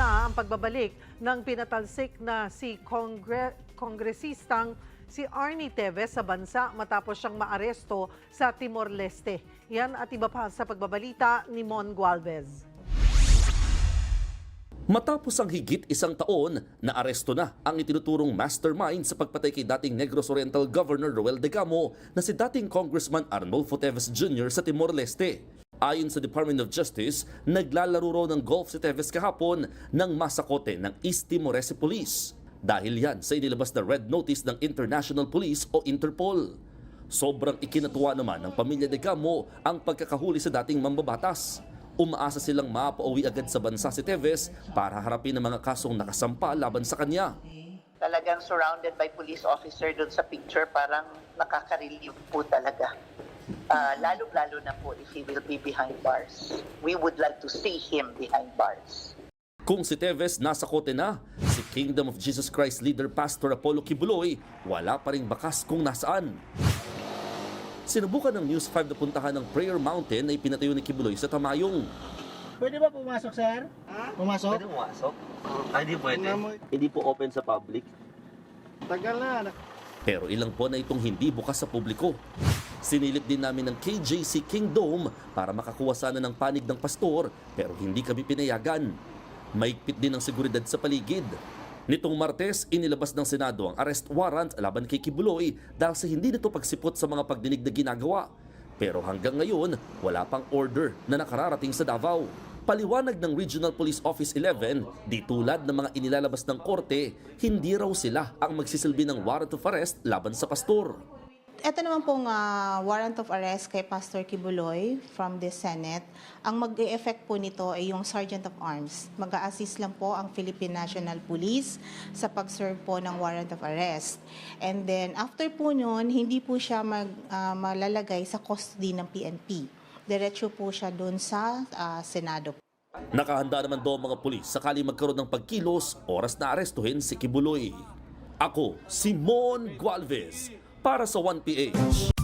na ang pagbabalik ng pinatalsik na si Kongre- kongresistang si Arnie Teves sa bansa matapos siyang maaresto sa Timor-Leste. Yan at iba pa sa pagbabalita ni Mon Gualvez. Matapos ang higit isang taon, naaresto na ang itinuturong mastermind sa pagpatay kay dating Negros Oriental Governor Roel de Gamo na si dating Congressman Arnolfo Teves Jr. sa Timor-Leste. Ayon sa Department of Justice, naglalaro raw ng golf si Teves kahapon ng masakote ng East Timorese Police. Dahil yan sa inilabas na red notice ng International Police o Interpol. Sobrang ikinatuwa naman ng pamilya de Gamo ang pagkakahuli sa dating mambabatas. Umaasa silang mapauwi agad sa bansa si Teves para harapin ang mga kasong nakasampa laban sa kanya. Talagang surrounded by police officer doon sa picture, parang nakaka-relieve po talaga. Ah, lalo-lalo na po if he will be behind bars. We would like to see him behind bars. Kung si Teves nasa kote na, si Kingdom of Jesus Christ leader Pastor Apollo Kibuloy wala pa ring bakas kung nasaan. Sinubukan ng News 5 na puntahan ng Prayer Mountain na ipinatayo ni Kibuloy sa Tamayong. Pwede ba pumasok, sir? Pumasok? Pwede pumasok? Ay, di pwede. Hindi po open sa public. Tagal na. Pero ilang po na itong hindi bukas sa publiko. Sinilip din namin ng KJC Kingdom para makakuha sana ng panig ng pastor pero hindi kami pinayagan. Maigpit din ang seguridad sa paligid. Nitong Martes, inilabas ng Senado ang arrest warrant laban kay Kibuloy dahil sa hindi nito pagsipot sa mga pagdinig na ginagawa. Pero hanggang ngayon, wala pang order na nakararating sa Davao. Paliwanag ng Regional Police Office 11, di tulad ng mga inilalabas ng korte, hindi raw sila ang magsisilbi ng warrant of arrest laban sa pastor. Ito naman pong ah, warrant of arrest kay Pastor Kibuloy from the Senate. Ang mag-e-effect po nito ay yung Sergeant of Arms. mag assist lang po ang Philippine National Police sa pag-serve po ng warrant of arrest. And then after po nun, hindi po siya mag, ah, malalagay sa custody ng PNP. Diretso po siya doon sa ah, Senado. Nakahanda naman daw mga pulis sakali magkaroon ng pagkilos, oras na arestuhin si Kibuloy. Ako, si Mon Gualvez, para sa 1PH.